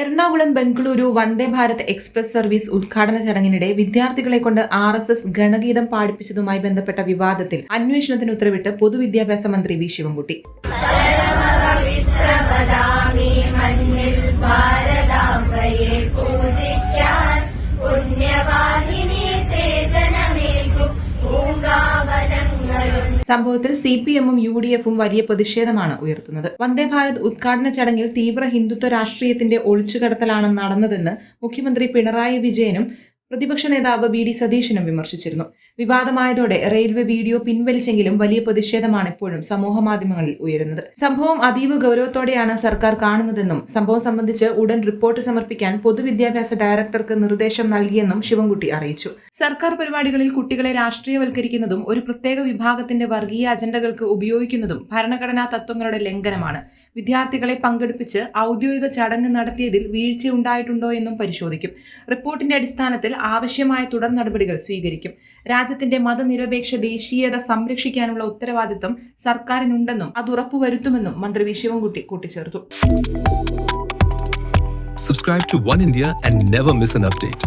Ernakulam Bengaluru Vande Bharat express service ഉദ്ഘാടന ചടങ്ങിനിടെ വിദ്യാർത്ഥികളെ കൊണ്ട് ആർ എസ് എസ് ഗണഗീതം പാടിപ്പിച്ചതുമായി ബന്ധപ്പെട്ട വിവാദത്തിൽ അന്വേഷണത്തിന് ഉത്തരവിട്ട് പൊതുവിദ്യാഭ്യാസ മന്ത്രി വി. ശിവൻകുട്ടി. സംഭവത്തിൽ സി പി എമ്മും യു ഡി എഫും വലിയ പ്രതിഷേധമാണ് ഉയർത്തുന്നത്. വന്ദേ ഭാരത് ഉദ്ഘാടന ചടങ്ങിൽ തീവ്ര ഹിന്ദുത്വ രാഷ്ട്രീയത്തിന്റെ ഒളിച്ചുകടത്തലാണ് നടന്നതെന്ന് മുഖ്യമന്ത്രി പിണറായി വിജയനും പ്രതിപക്ഷ നേതാവ് വി ഡി സതീശനും വിമർശിച്ചിരുന്നു. വിവാദമായതോടെ റെയിൽവേ വീഡിയോ പിൻവലിച്ചെങ്കിലും വലിയ പ്രതിഷേധമാണ് ഇപ്പോഴും സമൂഹ മാധ്യമങ്ങളിൽ ഉയരുന്നത്. സംഭവം അതീവ ഗൗരവത്തോടെയാണ് സർക്കാർ കാണുന്നതെന്നും സംഭവം സംബന്ധിച്ച് ഉടൻ റിപ്പോർട്ട് സമർപ്പിക്കാൻ പൊതുവിദ്യാഭ്യാസ ഡയറക്ടർക്ക് നിർദ്ദേശം നൽകിയെന്നും ശിവൻകുട്ടി അറിയിച്ചു. സർക്കാർ പരിപാടികളിൽ കുട്ടികളെ രാഷ്ട്രീയവൽക്കരിക്കുന്നതും ഒരു പ്രത്യേക വിഭാഗത്തിന്റെ വർഗീയ അജണ്ടകൾക്ക് ഉപയോഗിക്കുന്നതും ഭരണഘടനാ തത്വങ്ങളുടെ ലംഘനമാണ്. വിദ്യാർത്ഥികളെ പങ്കെടുപ്പിച്ച് ഔദ്യോഗിക ചടങ്ങ് നടത്തിയതിൽ വീഴ്ചയുണ്ടായിട്ടുണ്ടോ എന്നും പരിശോധിക്കും. റിപ്പോർട്ടിന്റെ അടിസ്ഥാനത്തിൽ ആവശ്യമായ തുടർ നടപടികൾ സ്വീകരിക്കും. രാജ്യത്തിന്റെ മതനിരപേക്ഷ ദേശീയത സംരക്ഷിക്കാനുള്ള ഉത്തരവാദിത്തം സർക്കാരിനുണ്ടെന്നും അത് ഉറപ്പുവരുത്തുമെന്നും മന്ത്രി വി. ശിവൻകുട്ടി കൂട്ടിച്ചേർത്തു. Subscribe to One India and never miss an update.